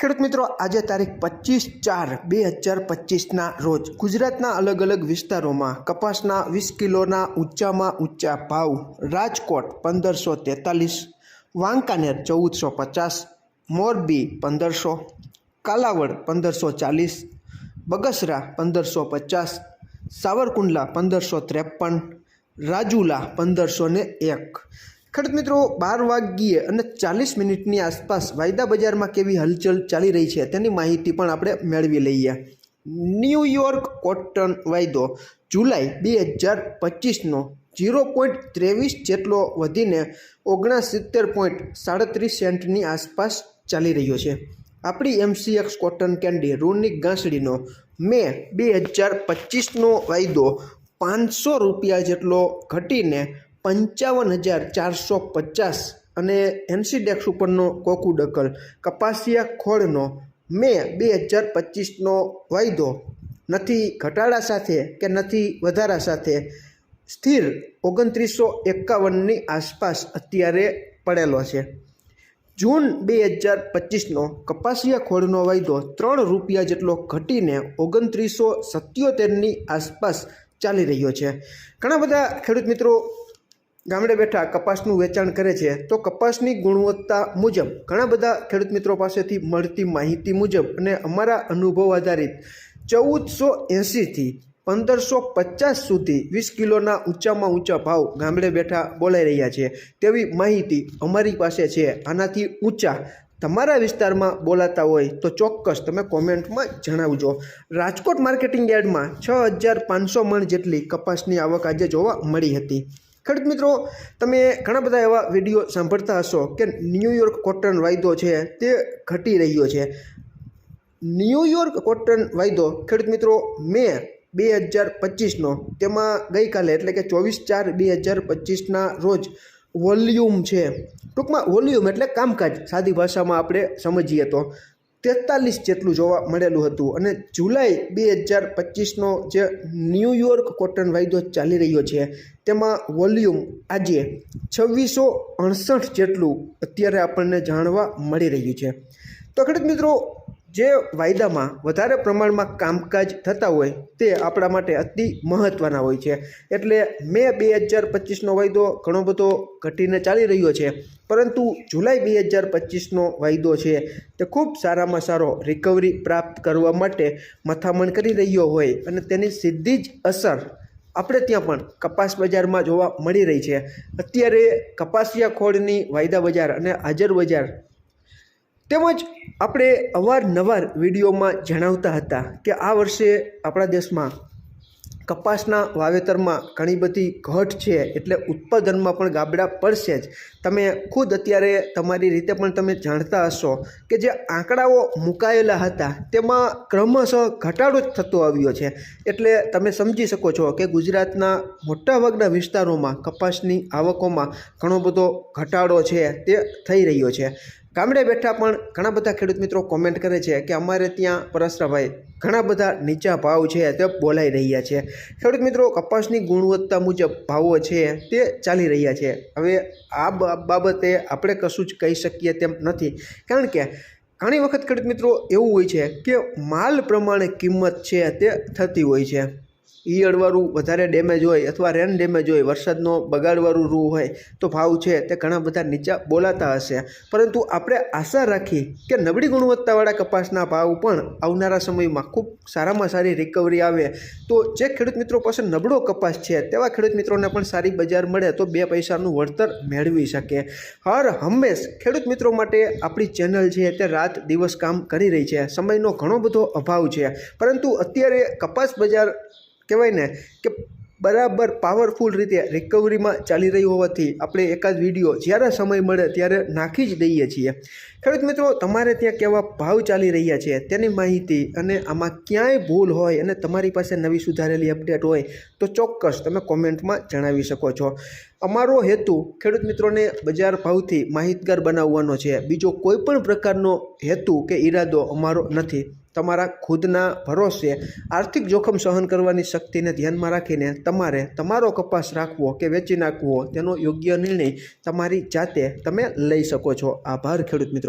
ખેડૂત મિત્રો, આજે તારીખ પચીસ ચાર બે હજાર પચીસના રોજ ગુજરાતના અલગ અલગ વિસ્તારોમાં કપાસના વીસ કિલોના ઊંચામાં ઊંચા ભાવ, રાજકોટ પંદરસો તેતાલીસ, વાંકાનેર ચૌદસો પચાસ, મોરબી પંદરસો, કાલાવડ પંદરસો ચાલીસ, બગસરા પંદરસો પચાસ, સાવરકુંડલા પંદરસો ત્રેપન, રાજુલા પંદરસો ને એક. ખેડૂત મિત્રો, બાર વાગ્યે અને ચાલીસ મિનિટની આસપાસ વાયદા બજારમાં કેવી હલચલ ચાલી રહી છે તેની માહિતી પણ આપણે મેળવી લઈએ. ન્યૂયોર્ક કોટન વાયદો, જુલાઈ બે હજાર પચીસનો ઝીરો પોઈન્ટ ત્રેવીસ જેટલો વધીને ઓગણસિત્તેર પોઈન્ટ સાડત્રીસ સેન્ટની આસપાસ ચાલી રહ્યો છે. આપણી એમસીએક્સ કોટન કેન્ડી રૂની ગાંસડીનો મે બે હજાર પચીસનો વાયદો પાંચસો રૂપિયા જેટલો ઘટીને પંચાવન હજાર ચારસો પચાસ અને એનસીડેક્સ ઉપરનો કોકુ ડકલ. કપાસિયા ખોળનો મે બે હજાર પચીસનો વાયદો. નથી ઘટાડા સાથે કે નથી વધારા સાથે. સ્થિર ઓગણત્રીસો એકાવનની આસપાસ અત્યારે પડેલો છે. જૂન બે હજાર પચીસનો કપાસિયા ખોળનો વાયદો ત્રણ રૂપિયા જેટલો ઘટીને ઓગણત્રીસો સત્યોતેરની આસપાસ ચાલી રહ્યો છે. ઘણા બધા ખેડૂત મિત્રો ગામડે બેઠા કપાસનું વેચાણ કરે છે, તો કપાસની ગુણવત્તા મુજબ ઘણા બધા ખેડૂત મિત્રો પાસેથી મળતી માહિતી મુજબ અને અમારા અનુભવ આધારિત ચૌદસો એંસીથી પંદરસો પચાસ સુધી વીસ કિલોના ઊંચામાં ઊંચા ભાવ ગામડે બેઠા બોલાઈ રહ્યા છે. તેવી માહિતી અમારી પાસે છે. આનાથી ઊંચા તમારા વિસ્તારમાં બોલાતા હોય તો ચોક્કસ તમે કોમેન્ટમાં જણાવજો. રાજકોટ માર્કેટિંગ યાર્ડમાં છ હજાર પાંચસો મણ જેટલી કપાસની આવક આજે જોવા મળી હતી. ખેડૂત મિત્રો, તમે ઘણા બધા એવા વીડિયો સાંભળતા હશો કે ન્યૂયોર્ક કોટન વાયદો છે તે ઘટી રહ્યો છે. ન્યૂયોર્ક કોટન વાયદો, ખેડૂત મિત્રો, મે બે હજાર પચીસનો, તેમાં ગઈકાલે એટલે કે ચોવીસ ચાર બે હજાર પચીસના રોજ વોલ્યુમ છે. ટૂંકમાં વોલ્યુમ એટલે કામકાજ, સાદી ભાષામાં આપણે સમજીએ તો. તેતાલીસ જેટલું જોવા મળેલું હતું અને જુલાઈ બે હજાર પચીસનો જે ન્યૂયોર્ક કોટન વાયદો ચાલી રહ્યો છે, તેમાં વોલ્યુમ આજે છવ્વીસો અડસઠ જેટલું અત્યારે આપણને જાણવા મળી રહ્યું છે. તો ખેડૂત મિત્રો જે વાયદામાં વધારે પ્રમાણમાં કામકાજ થતા હોય તે આપણા માટે અતિ મહત્ત્વના હોય છે. એટલે મે બે હજાર પચીસનો વાયદો ઘણો બધો ઘટીને ચાલી રહ્યો છે. પરંતુ જુલાઈ બે હજાર પચીસનો વાયદો છે તે ખૂબ સારામાં સારો રિકવરી પ્રાપ્ત કરવા માટે મથામણ કરી રહ્યો હોય અને તેની સીધી જ અસર આપણે ત્યાં પણ કપાસ બજારમાં જોવા મળી રહી છે. અત્યારે કપાસિયા ખોળની વાયદા બજાર અને હાજર બજાર તેમજ આપણે અવારનવાર વિડીયોમાં જણાવતા હતા કે આ વર્ષે આપણા દેશમાં કપાસના વાવેતરમાં ઘણી બધી ઘટ છે એટલે ઉત્પાદનમાં પણ ગાબડા પડશે જ. તમે ખુદ અત્યારે તમારી રીતે પણ તમે જાણતા હશો કે જે આંકડાઓ મુકાયેલા હતા તેમાં ક્રમશઃ ઘટાડો જ થતો આવ્યો છે. એટલે તમે સમજી શકો છો કે ગુજરાતના મોટાભાગના વિસ્તારોમાં કપાસની આવકોમાં ઘણો બધો ઘટાડો છે તે થઈ રહ્યો છે. ગામડે બેઠા પણ ઘણા બધા ખેડૂત મિત્રો કોમેન્ટ કરે છે કે અમારે ત્યાં પરસરાભાઈ ઘણા બધા નીચા ભાવ છે તે બોલાઈ રહ્યા છે. ખેડૂત મિત્રો, કપાસની ગુણવત્તા મુજબ ભાવો છે તે ચાલી રહ્યા છે. હવે આ બાબતે આપણે કશું જ કહી શકીએ તેમ નથી. કારણ કે ઘણી વખત ખેડૂત મિત્રો એવું હોય છે કે માલ પ્રમાણે કિંમત છે તે થતી હોય છે. ઈયળવાળું વધારે ડેમેજ હોય અથવા રેન ડેમેજ હોય, વરસાદનો બગાડવાળું રૂ હોય, તો ભાવ છે તે ઘણા બધા નીચા બોલાતા હશે. પરંતુ આપણે આશા રાખી કે નબળી ગુણવત્તાવાળા કપાસના ભાવ પણ આવનારા સમયમાં ખૂબ સારામાં સારી રિકવરી આવે. તો જે ખેડૂત મિત્રો પાસે નબળો કપાસ છે, તેવા ખેડૂત મિત્રોને પણ સારી બજાર મળે તો બે પૈસાનું વળતર મેળવી શકે. હર હંમેશ ખેડૂત મિત્રો માટે આપણી ચેનલ છે તે રાત દિવસ કામ કરી રહી છે. સમયનો ઘણો બધો અભાવ છે. પરંતુ અત્યારે કપાસ બજાર કહેવાય ને કે બરાબર પાવરફુલ રીતે રિકવરીમાં ચાલી રહી હોવાથી આપણે એકાદ વીડિયો જ્યારે સમય મળે ત્યારે નાખી જ દઈએ છીએ. ખેડૂત મિત્રો, તમારે ત્યાં કેવા ભાવ ચાલી રહ્યા છે તેની માહિતી અને આમાં ક્યાંય ભૂલ હોય અને તમારી પાસે નવી સુધારેલી અપડેટ હોય તો ચોક્કસ તમે કોમેન્ટમાં જણાવી શકો છો. અમારો હેતુ ખેડૂત મિત્રોને બજાર ભાવથી માહિતગાર બનાવવાનો છે. બીજો કોઈ પણ પ્રકારનો હેતુ કે ઈરાદો અમારો નથી. તમારા ખુદના ભરોસે આર્થિક જોખમ સહન કરવાની શક્તિને ધ્યાનમાં રાખીને તમારે તમારો કપાસ રાખવો કે વેચી નાખવો તેનો યોગ્ય નિર્ણય તમારી જાતે તમે લઈ શકો છો. આભાર ખેડૂત મિત્રો.